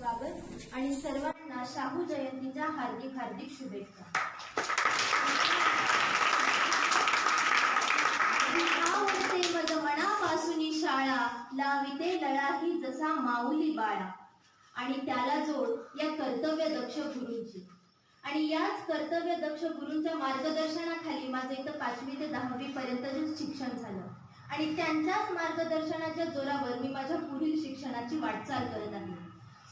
स्वागत आणि सर्वांना शाहू जयंतीच्या हार्दिक हार्दिक शुभेच्छा. मज मनापासून शाळा लाविते लळाही जसा माऊली बाळा. आणि त्याला जोड या कर्तव्य दक्ष गुरूंची. आणि याच कर्तव्य दक्ष गुरूंच्या मार्गदर्शनाखाली माझं इथं पाचवी ते दहावी पर्यंतचे शिक्षण झालं. आणि त्यांच्याच मार्गदर्शनाच्या जोरावर मी माझ्या पुढील शिक्षणाची वाटचाल करत आहे.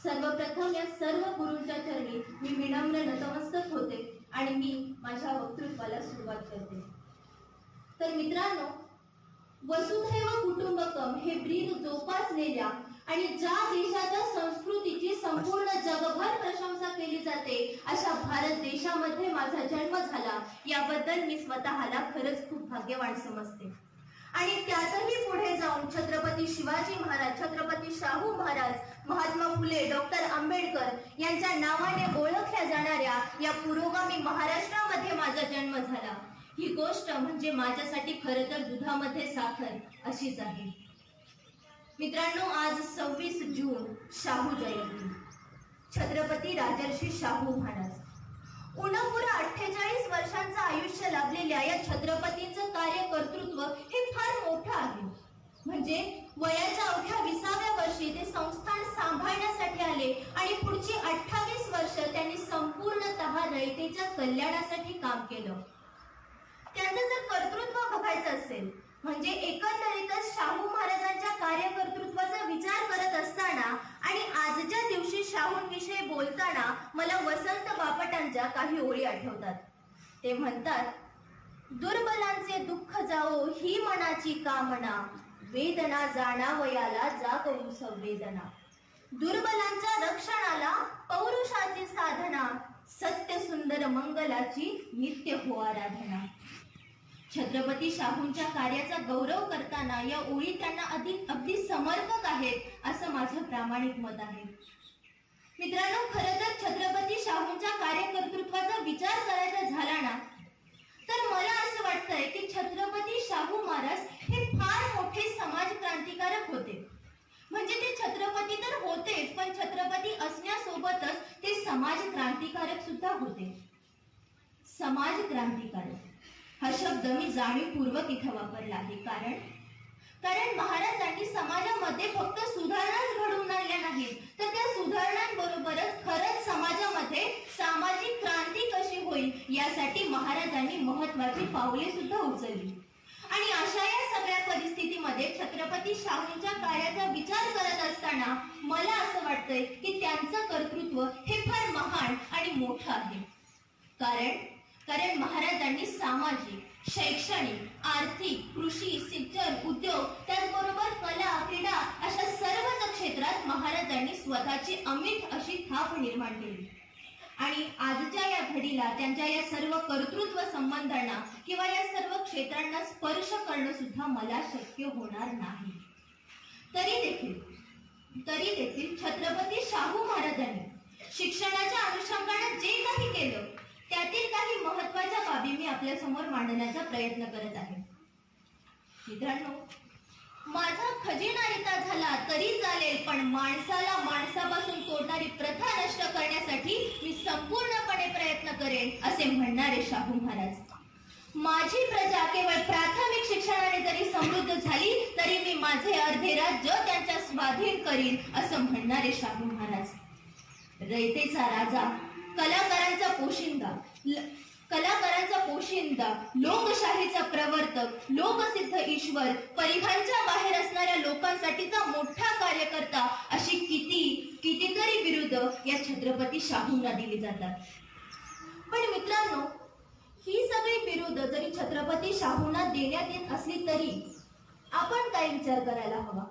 सर्वप्रथम या सर्व गुरूंच्या चरणी मी विनम्र नतमस्तक होते आणि मी माझ्या वक्तृत्वाला सुरुवात करते. तर मित्रांनो वसुधैव कुटुंबकम हे ब्रीद जोपासलेल्या आणि ज्या देशाच्या संस्कृतीची संपूर्ण जगभर प्रशंसा केली जाते अशा भारत देशामध्ये माझा जन्म झाला. याबद्दल मी स्वतःला खरंच खूप भाग्यवान समजते. आणि त्यातही पुढे जाऊन छत्रपती शिवाजी महाराज छत्रपती शाहू महाराज महात्मा फुले डॉक्टर आंबेडकर यांच्या नावाने ओळखल्या जाणाऱ्या या पुरोगामी महाराष्ट्रामध्ये माझा जन्म झाला. ही गोष्ट म्हणजे माझ्यासाठी खरं तर दुधामध्ये साखर अशीच आहे. मित्रांनो आज सव्वीस जून शाहू जयंती. छत्रपती राजर्षी शाहू महाराज. उणपुरा अठ्ठेचाळीस वर्षांचं आयुष्य लाभलेल्या या छत्रपतींचं कार्यकर्तृत्व हे फार मोठं आहे. म्हणजे वयाच्या अवघ्या विसाव्या वर्षी ते संस्थान सांभाळण्यासाठी आले आणि पुढची अठ्ठावीस वर्ष त्यांनी संपूर्णतः रयतेच्या कल्याणासाठी काम केलं. त्यांचं जर कर्तृत्व बघायचं असेल म्हणजे एकंदरीतच शाहू महाराजांच्या कार्यकर्तृत्वाचा विचार करत असताना आणि आजच्या दिवशी शाहूंविषयी बोलताना मला वसंत बापटांच्या काही ओळी आठवतात. ते म्हणतात दुर्बलांचे दुःख जाओ ही मनाची कामना वेदना जाणावयाला जागवू संवेदना. दुर्बलांच्या रक्षणाला पौरुषाची साधना सत्य सुंदर मंगलाची नित्य हो आराधना. छत्रपती शाहूंच्या कार्याचा गौरव करताना या ओळी त्यांना अधिक अगदी समर्पक आहेत असं माझं प्रामाणिक मत आहे. मित्रांनो खरं तर छत्रपती शाहूंच्या कार्यकर्तृत्वाचा विचार करायचा झाला ना तर मला असं वाटतंय की छत्रपती शाहू महाराज हे फार मोठे समाज क्रांतिकारक होते. म्हणजे ते छत्रपती तर होतेच पण छत्रपती असण्यासोबतच ते समाज क्रांतिकारक सुद्धा होते. समाज क्रांतिकारक. हा शब्द मी जाणीवपूर्वक इथं वापरला आहे. कारण कारण महाराजांनी समाजामध्ये फक्त सुधारणाच घडवून आणल्या नाहीत. तर त्या सुधारणांबरोबरच खरंच समाजामध्ये सामाजिक क्रांती कशी होईल यासाठी महाराजांनी महत्वाची पावले सुद्धा उचलली. आणि अशा या सगळ्या परिस्थितीमध्ये छत्रपती शाहूंच्या कार्याचा विचार करत असताना मला असं वाटतंय की त्यांचं कर्तृत्व हे फार महान आणि मोठं आहे. कारण कारण महाराजांनी सामाजिक शैक्षणिक आर्थिक कृषी सिंचन उद्योग त्याचबरोबर कला क्रीडा अशा सर्वच क्षेत्रात महाराजांनी स्वतःची अमिट अशी थाप निर्माण केली. आणि आजच्या या घडीला त्यांच्या या सर्व कर्तृत्व संबंधांना किंवा या सर्व क्षेत्रांना स्पर्श करणं सुद्धा मला शक्य होणार नाही. तरी देखील तरी देखील छत्रपती शाहू महाराजांनी शिक्षणाच्या अनुषंगाने जे काही केलं त्यातील काही महत्त्वाच्या बाबी मी आपल्यासमोर मांडण्याचा प्रयत्न करत आहे. मित्रांनो माझा खजिना येता झाला तरी चालेल पण माणसाला माणसापासून तोडणारी प्रथा नष्ट करण्यासाठी मी संपूर्णपणे प्रयत्न करेन असे म्हणणारे शाहू महाराज. माझी प्रजा केवळ प्राथमिक शिक्षणाने जरी समृद्ध झाली तरी मी माझे अर्धे राज्य त्यांच्या स्वाधीन करीन असं म्हणणारे शाहू महाराज. रयतेचा राजा कलाकारांचा पोशिंदा कलाकारांचा पोशिंदा लोकशाहीचा प्रवर्तक लोकसिद्ध ईश्वर परिघांच्या बाहेर असणाऱ्या लोकांसाठीचा मोठा कार्यकर्ता अशी किती कितीतरी विरुद्ध या छत्रपती शाहूंना दिली जातात. पण मित्रांनो ही सगळी विरुद्ध जरी छत्रपती शाहूंना देण्यात येत असली तरी आपण काय विचार करायला हवा?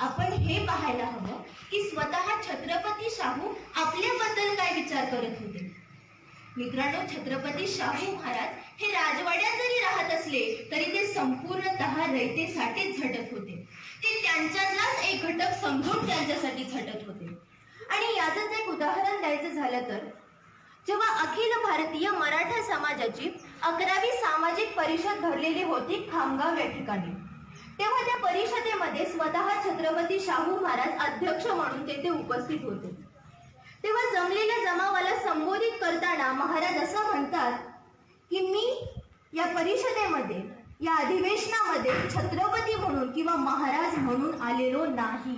आपण हे पाहायला हवं की स्वतः छत्रपती शाहू आपल्याबद्दल काय विचार करत होते. मित्रांनो छत्रपती शाहू महाराज हे राजवाड्यात जरी राहत असले तरी ते संपूर्णतः रयतेसाठीच झटत होते. ते त्यांच्यातलाच एक घटक समजून त्यांच्यासाठी झटत होते. आणि याचंच एक उदाहरण द्यायचं झालं तर जेव्हा अखिल भारतीय मराठा समाजाची अकरावी सामाजिक परिषद भरलेली होती खामगाव या ठिकाणी तेव्हा त्या परिषदेमध्ये स्वतः छत्रपती शाहू महाराज अध्यक्ष म्हणून तेथे उपस्थित होते. तेव्हा जमलेल्या जमावाला संबोधित करताना महाराज असं म्हणतात की मी या परिषदेमध्ये या अधिवेशनामध्ये छत्रपती म्हणून किंवा महाराज म्हणून आलेलो नाही.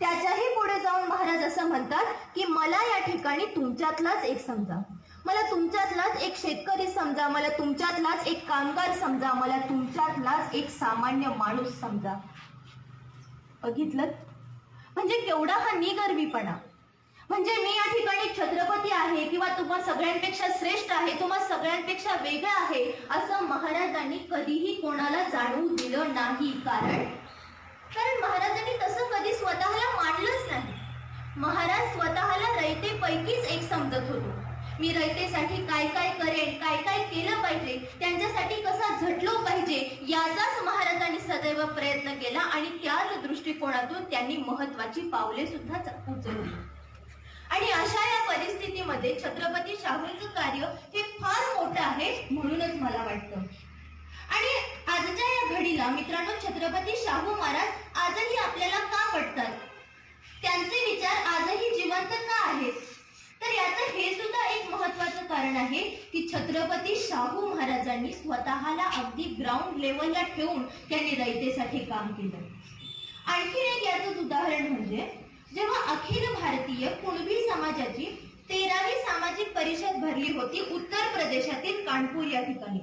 त्याच्याही पुढे जाऊन महाराज असं म्हणतात की मला या ठिकाणी तुमच्यातलाच एक समजा. मला तुमच्यातलाच एक शेतकरी समजा मला तुमच्यातलाच एक कामगार समजा मला तुमच्यातलाच एक सामान्य माणूस समजा. बघितलं? म्हणजे केवढा हा निगर्वीपणा. म्हणजे मी या ठिकाणी छत्रपती आहे किंवा तुम्हा सगळ्यांपेक्षा श्रेष्ठ आहे तुम्हा सगळ्यांपेक्षा वेगळा आहे असं महाराजांनी कधीही कोणाला जाणवू दिलं नाही. कारण कारण महाराजांनी तसं कधी स्वतःला मानलंच नाही. महाराज स्वतःला रयतेपैकीच एक समजत होतो. मी रयतेसाठी काय काय करेन काय काय केलं पाहिजे त्यांच्यासाठी कसा झटलो पाहिजे याचाच महाराजांनी सदैव प्रयत्न केला आणि त्याच दृष्टिकोनातून त्यांनी महत्वाची पावले सुद्धा च- उचलली. आणि अशा या परिस्थितीमध्ये छत्रपती शाहूंचं कार्य हे फार मोठं आहे म्हणूनच मला वाटतं. आणि आजच्या या घडीला मित्रांनो छत्रपती शाहू महाराज आजही आपल्याला का वाटतात? त्यांचे विचार आजही जिवंत का आहेत तर याचं हे सुद्धा एक महत्वाचं कारण आहे की छत्रपती शाहू महाराजांनी स्वतःला अगदी ग्राउंड लेवलला ठेवून त्यांनी रयतेसाठी काम केलं. आणखी एक याचंच उदाहरण म्हणजे जेव्हा अखिल भारतीय कुणबी समाजाची तेरावी सामाजिक परिषद भरली होती उत्तर प्रदेशातील कानपूर या ठिकाणी.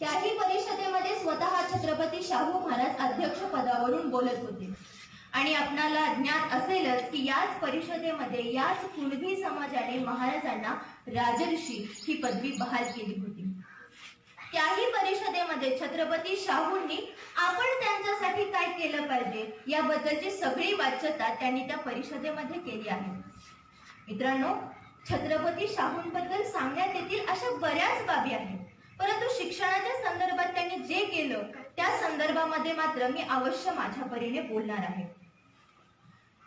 त्याही परिषदेमध्ये स्वतः छत्रपती शाहू महाराज अध्यक्ष पदावरून बोलत होते. आणि आपणाला ज्ञात असेलच की याच परिषदेमध्ये याच कुणबी समाजाने महाराजांना राजर्षी ही पदवी बहाल केली होती. त्याही परिषदेमध्ये छत्रपती शाहूंनी आपण त्यांच्यासाठी काय केलं पाहिजे याबद्दलची सगळी वाच्यता त्यांनी त्या परिषदेमध्ये केली आहे. मित्रांनो छत्रपती शाहूंबद्दल सांगण्यात येतील अशा बऱ्याच बाबी आहेत. परंतु शिक्षणाच्या संदर्भात त्यांनी जे केलं त्या संदर्भामध्ये मात्र मी अवश्य माझ्या परीने बोलणार आहे.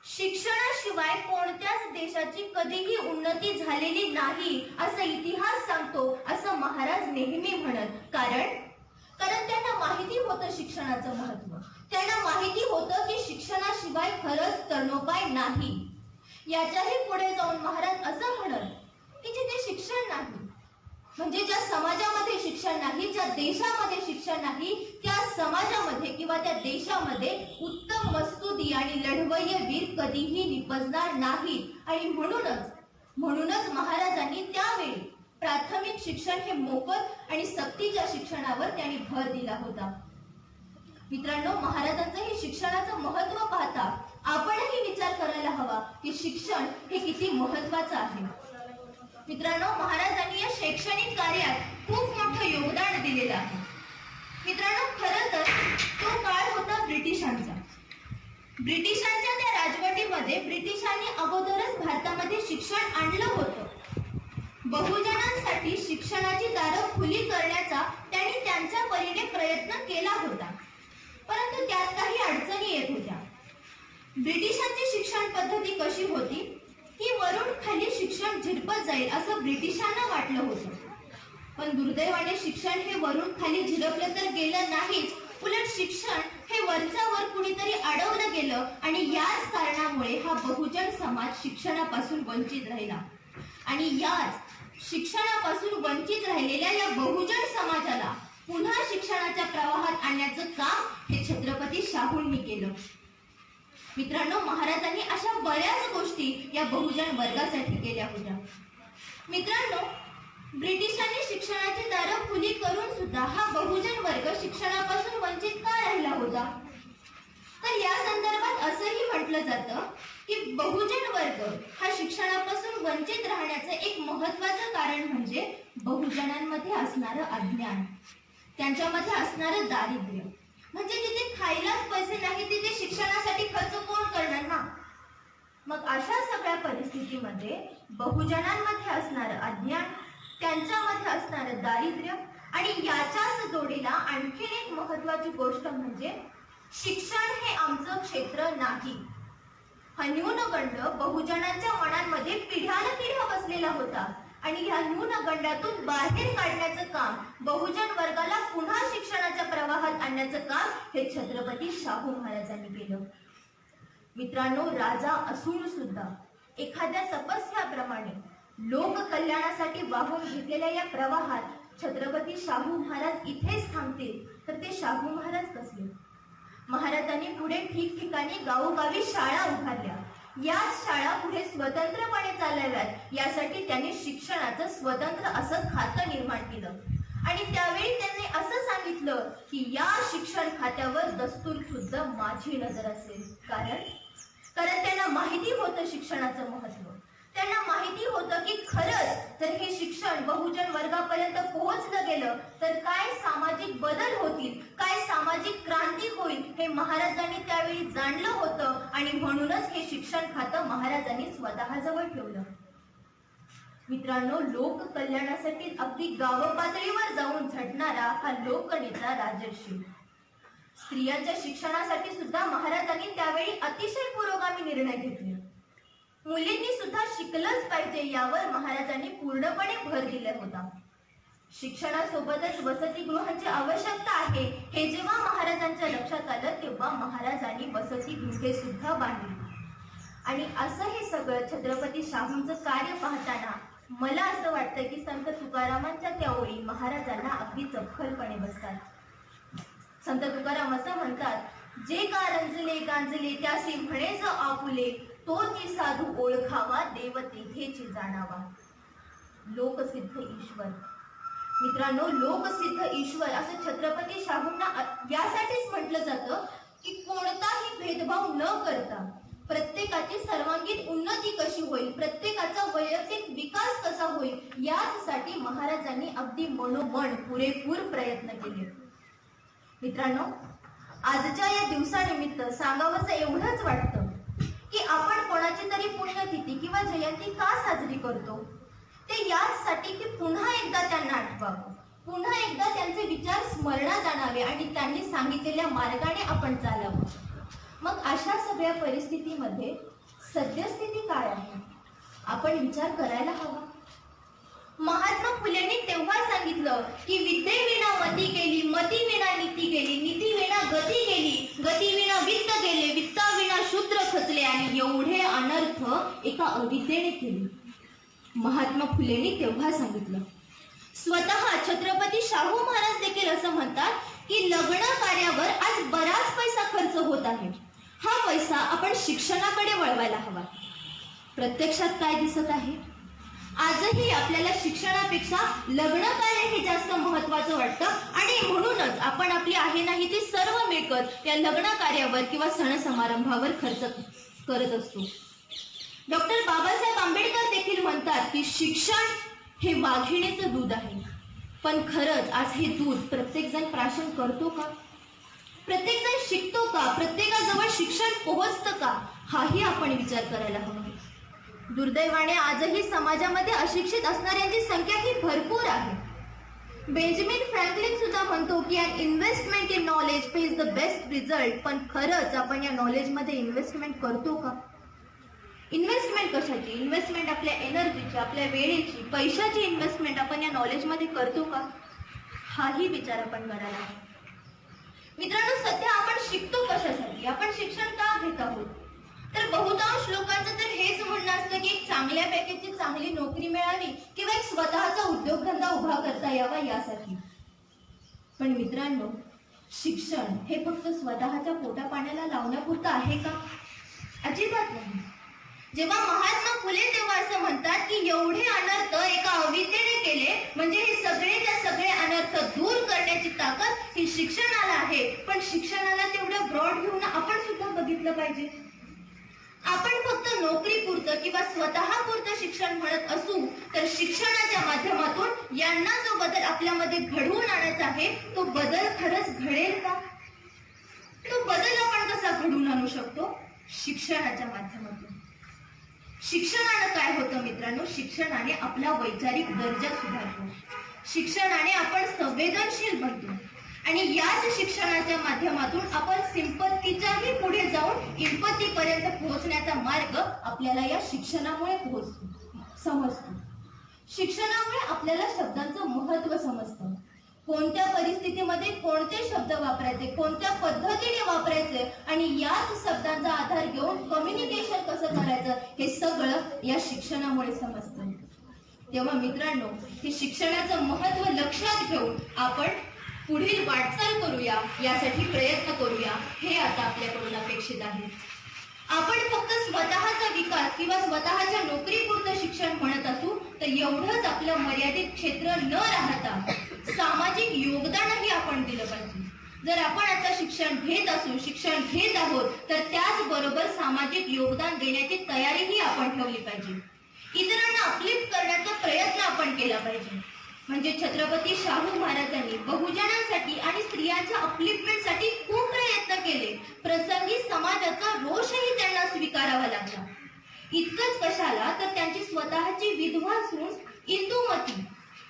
शिक्षणाशिवाय कोणत्याच देशाची कधीही उन्नती झालेली नाही असं इतिहास सांगतो असं महाराज नेहमी म्हणत. कारण कारण त्यांना माहिती होतं शिक्षणाचं महत्त्व त्यांना माहिती होतं की शिक्षणाशिवाय खरंच तरणोपाय नाही. याच्याही पुढे जाऊन महाराज असं म्हणत की जिथे शिक्षण नाही म्हणजे ज्या समाजामध्ये शिक्षण नाही ज्या देशामध्ये शिक्षण नाही त्या समाजामध्ये किंवा त्या देशामध्ये उत्तम मस्तुदी आणि लढवय्य वीर कधीही निपजणार नाही आणि म्हणूनच म्हणूनच महाराजांनी त्यावेळी प्राथमिक शिक्षण हे मोफत आणि सक्तीच्या शिक्षणावर त्यांनी भर दिला होता. मित्रांनो महाराजांचं हे शिक्षणाचं महत्त्व पाहता आपणही विचार करायला हवा की शिक्षण हे किती महत्वाचं आहे. मित्रांनो महाराजांनी या शैक्षणिक कार्यात खूप मोठं योगदान दिलेलं आहे. मित्रांनो खरं तर तो काळ होता ब्रिटिशांचा. ब्रिटिशांच्या त्या राजवटीमध्ये ब्रिटिशांनी अगोदरच भारतामध्ये शिक्षण आणलं होतं. बहुजनांसाठी शिक्षणाची दारं खुली करण्याचा त्यांनी त्यांच्या परीने प्रयत्न केला होता. परंतु त्यात काही अडचणी येत होत्या. ब्रिटिशांची शिक्षण पद्धती कशी होती? की वरून खाली शिक्षण झिरपत जाईल असं ब्रिटिशांना वाटलं होतं. पण दुर्दैवाने शिक्षण हे वरून खाली झिरपलं तर गेलं नाहीच उलट शिक्षण हे वरचा वर कुणीतरी अडवलं गेलं आणि याच कारणामुळे हा बहुजन समाज शिक्षणापासून वंचित राहिला. आणि याच शिक्षणापासून वंचित राहिलेल्या या बहुजन समाजाला पुन्हा शिक्षणाच्या प्रवाहात आणण्याचं काम हे छत्रपती शाहूंनी केलं. मित्रांनो महाराजांनी अशा बऱ्याच गोष्टी या बहुजन वर्गासाठी केल्या होत्या. मित्रांनो ब्रिटिशांनी शिक्षणाची दारं खुली करून सुद्धा हा बहुजन वर्ग शिक्षणापासून वंचित का राहिला होता? तर या संदर्भात असंही म्हटलं जातं की बहुजन वर्ग हा शिक्षणापासून वंचित राहण्याचं एक महत्वाचं कारण म्हणजे बहुजनांमध्ये असणारं अज्ञान. त्यांच्यामध्ये असणारं दारिद्र्य. म्हणजे तिथे खायलाच पैसे नाही तिथे शिक्षणासाठी खर्च कोण करणार ना मग अशा सगळ्या परिस्थितीमध्ये बहुजनांमध्ये असणारं अज्ञान त्यांच्यामध्ये असणारं दारिद्र्य आणि याच्याच जोडीला आणखीन एक महत्वाची गोष्ट म्हणजे शिक्षण हे आमचं क्षेत्र नाही. हा न्यूनगंड बहुजनांच्या मनांमध्ये पिढ्यानपिढ्या बसलेला होता आणि ह्या न्यूनगंडातून बाहेर काढण्याचं काम बहुजन वर्गाला पुन्हा शिक्षणाच्या प्रवाहात आणण्याचं काम हे छत्रपती शाहू महाराजांनी केलं. मित्रांनो राजा असून सुद्धा एखाद्या तपस्याप्रमाणे लोक कल्याणासाठी वाहून घेतलेल्या या प्रवाहात छत्रपती शाहू महाराज इथेच थांबतील तर ते शाहू महाराज कसले? महाराजांनी पुढे ठिकठिकाणी गावोगावी शाळा उभारल्या. या शाळा पुढे स्वतंत्रपणे चालाव्यात यासाठी त्यांनी शिक्षणाचं स्वतंत्र असं खातं निर्माण केलं. आणि त्यावेळी त्यांनी असं सांगितलं की या शिक्षण खात्यावर दस्तूर खुद्द माझी नजर असेल. कारण कारण माहिती होतं शिक्षणाचं महत्त्व त्यांना माहिती होतं की खरंच जर हे शिक्षण बहुजन वर्गापर्यंत पोहोचलं गेलं तर काय सामाजिक बदल होतील काय सामाजिक क्रांती होईल हे महाराजांनी त्यावेळी जाणलं होतं आणि म्हणूनच हे शिक्षण खातं महाराजांनी स्वतःजवळ ठेवलं. मित्रांनो लोक कल्याणासाठी अगदी गाव पातळीवर जाऊन झटणारा हा लोकनेता राजर्षी. स्त्रियांच्या शिक्षणासाठी सुद्धा महाराजांनी त्यावेळी अतिशय पुरोगामी निर्णय घेतले. मुलींनी सुद्धा शिकलंच पाहिजे यावर महाराजांनी पूर्णपणे भर दिला होता. शिक्षणासोबतच वसतिगृहांची आवश्यकता आहे हे जेव्हा महाराजांच्या लक्षात आलं तेव्हा महाराजांनी वसतिगृहे सुद्धा बांधली. आणि असं हे सगळं छत्रपती शाहूंचं कार्य पाहताना मला असं वाटतं की संत तुकारामांच्या त्या ओळी महाराजांना अगदी चपखलपणे बसतात. संत तुकाराम असं म्हणतात जे का रंजले गांजले त्यासी म्हणे आपुले तो ती साधू ओळखावा देव तेथेची जाणावा. लोकसिद्ध ईश्वर. मित्रांनो लोकसिद्ध ईश्वर असं छत्रपती शाहूंना यासाठीच म्हटलं जातं की कोणताही भेदभाव न करता प्रत्येकाची सर्वांगीण उन्नती कशी होईल प्रत्येकाचा वैयक्तिक विकास कसा होईल याचसाठी महाराजांनी अगदी मनोमन पुरेपूर प्रयत्न केले. मित्रांनो आजच्या या दिवसानिमित्त सांगावंसं एवढंच वाटतं आपण कोणाची तरी पुण्यतिथी किंवा जयंती का साजरी करतो? ते याचसाठी की पुन्हा एकदा त्यांना आठवावं. पुन्हा एकदा त्यांचे विचार स्मरणात आणावे आणि त्यांनी सांगितलेल्या मार्गाने आपण चालावं. मग अशा सगळ्या परिस्थितीमध्ये सद्यस्थिती काय आहे? आपण विचार करायला हवा. महात्मा फुलेंनी तेव्हा सांगितलं की विद्येविना मती गेली मती विना नीती गेली नीती विना गती गेली गती विना वित्त गेले वित्ताविना शूद्र खचले आणि एवढे अनर्थ एका अविद्येने केले. महात्मा फुलेंनी तेव्हा सांगितलं. स्वतः छत्रपती शाहू महाराज देखील असं म्हणतात की लग्न कार्यावर आज बराच पैसा खर्च होत आहे. हा पैसा आपण शिक्षणाकडे वळवायला हवा. प्रत्यक्षात काय दिसत आहे? आजही आपल्याला शिक्षणापेक्षा लग्न कार्य हे जास्त महत्वाचं वाटतं. आणि म्हणूनच आपण आपली आहे नाही ती सर्व मिळकत या लग्न कार्यावर किंवा सण समारंभावर खर्च करत असतो. डॉक्टर बाबासाहेब आंबेडकर देखील म्हणतात की शिक्षण हे वाघिणीचं दूध आहे. पण खरंच आज हे दूध प्रत्येकजण प्राशन करतो का? प्रत्येकजण शिकतो का? प्रत्येकाजवळ शिक्षण पोहोचतं का? हाही आपण विचार करायला हवा. दुर्दैवाने आजही समाजामध्ये अशिक्षित असणाऱ्यांची संख्या ही भरपूर आहे. बेंजामिन फ्रँकलिन सुद्धा म्हणतो की an investment in knowledge pay is the best result पण खरंच आपण या नॉलेजमध्ये इन्व्हेस्टमेंट करतो का? इन्व्हेस्टमेंट कशाची? इन्व्हेस्टमेंट आपल्या एनर्जीची आपल्या वेळेची पैशाची इन्व्हेस्टमेंट आपण या नॉलेजमध्ये करतो का? हाही विचार आपण करायला मित्रांनो सध्या आपण शिकतो कशासाठी? आपण शिक्षण का घेत आहोत? तर बहुतांश लोकांचं तर हेच म्हणणं असतं की एक चांगल्या पॅकेजची चांगली नोकरी मिळावी किंवा एक स्वतःचा उद्योगधंदा उभा करता यावा यासाठी. पण मित्रांनो शिक्षण हे फक्त स्वतःच्या पोटा पाण्याला लावण्यापुरतं आहे का? अजिबात नाही. जेव्हा महात्मा फुले तेव्हा असं म्हणतात की एवढे अनर्थ एका अविद्येने केले म्हणजे हे सगळेच्या सगळे अनर्थ दूर करण्याची ताकद ही शिक्षणाला आहे. पण शिक्षणाला तेवढं ब्रॉड घेऊन आपण सुद्धा बघितलं पाहिजे. आपण फक्त नोकरी पुरतं किंवा स्वतः पुरतं शिक्षण म्हणत असू तर शिक्षणाच्या माध्यमातून यांना जो बदल आपल्यामध्ये घडवून आणायचा आहे तो बदल खरंच घडेल का? तो बदल आपण कसा घडवून आणू शकतो? शिक्षणाच्या माध्यमातून. शिक्षणानं काय होतं मित्रांनो? शिक्षणाने आपला वैचारिक दर्जा सुधारतो. शिक्षणाने आपण संवेदनशील बनतो. आणि याच शिक्षणाच्या माध्यमातून आपण पोहोचण्याचा मार्ग आपल्याला या शिक्षणामुळे पोहोचतो समजतो. शिक्षणामुळे आपल्याला शब्दांचं महत्त्व समजतं. कोणत्या परिस्थितीमध्ये कोणते शब्द वापरायचे कोणत्या पद्धतीने वापरायचे आणि याच शब्दांचा आधार घेऊन कम्युनिकेशन कसं करायचं हे सगळं या शिक्षणामुळे समजतं. तेव्हा मित्रांनो हे शिक्षणाचं महत्त्व लक्षात घेऊन आपण पुढील वाटचाल करूया यासाठी प्रयत्न करूया हे आता आपल्याकडून अपेक्षित आहे. अधिकार किंवा स्वतःच्या नोकरीपुरतं शिक्षण म्हणत असू तर एवढंच आपलं मर्यादित क्षेत्र न राहता सामाजिक योगदानही आपण दिलं पाहिजे. जर आपण आता शिक्षण घेत असू शिक्षण घेत आहोत तर त्याचबरोबर सामाजिक योगदान देण्याची तयारीही आपण ठेवली पाहिजे. इतरांना अपलिफ्ट करण्याचा प्रयत्न आपण केला पाहिजे. म्हणजे छत्रपती शाहू महाराजांनी बहुजनांसाठी आणि स्त्रियांच्या अपलिफ्टमेंटसाठी खूप प्रयत्न केले. प्रसंगी समाजाचा रोषही त्यांना स्वीकारावा लागला. इतकंच कशाला तर त्यांची स्वतःची विधवा सून इंदुमती.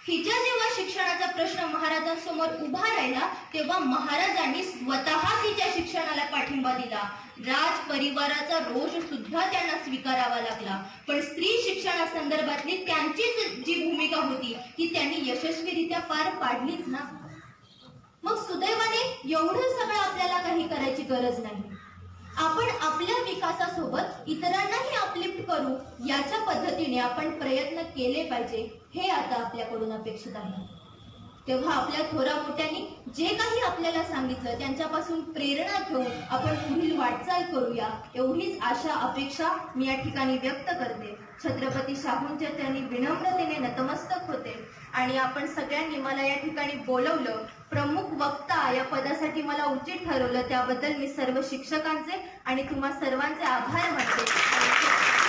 हिच्या जेव्हा शिक्षणाचा प्रश्न महाराजांसमोर उभा राहिला तेव्हा महाराजांनी स्वतः तिच्या शिक्षणाला पाठिंबा दिला. राज परिवाराचा रोष सुद्धा त्यांना स्वीकारावा लागला. पण स्त्री शिक्षणासंदर्भातली त्यांचीच जी भूमिका होती ती त्यांनी यशस्वीरित्या पार पाडलीच ना. मग सुदैवाने एवढं सगळं आपल्याला काही करायची गरज नाही. आपण आपल्या विकासासोबत इतरांनाही अपलिफ्ट करू याच्या पद्धतीने आपण प्रयत्न केले पाहिजे हे आता आपल्याकडून अपेक्षित आहे. तेव्हा आपल्या थोरा मोठ्यांनी जे काही आपल्याला सांगितलं त्यांच्यापासून प्रेरणा घेऊन आपण पुढील वाटचाल करूया एवढीच आशा अपेक्षा मी या ठिकाणी व्यक्त करते. छत्रपती शाहूंच्या त्यांनी विनम्रतेने नतमस्तक होते आणि आपण सगळ्यांनी मला या ठिकाणी बोलवलं प्रमुख वक्ता या पदासाठी मला उचित ठरवलं. त्याबद्दल मी सर्व शिक्षकांचे आणि तुम्हा सर्वांचे आभार मानते.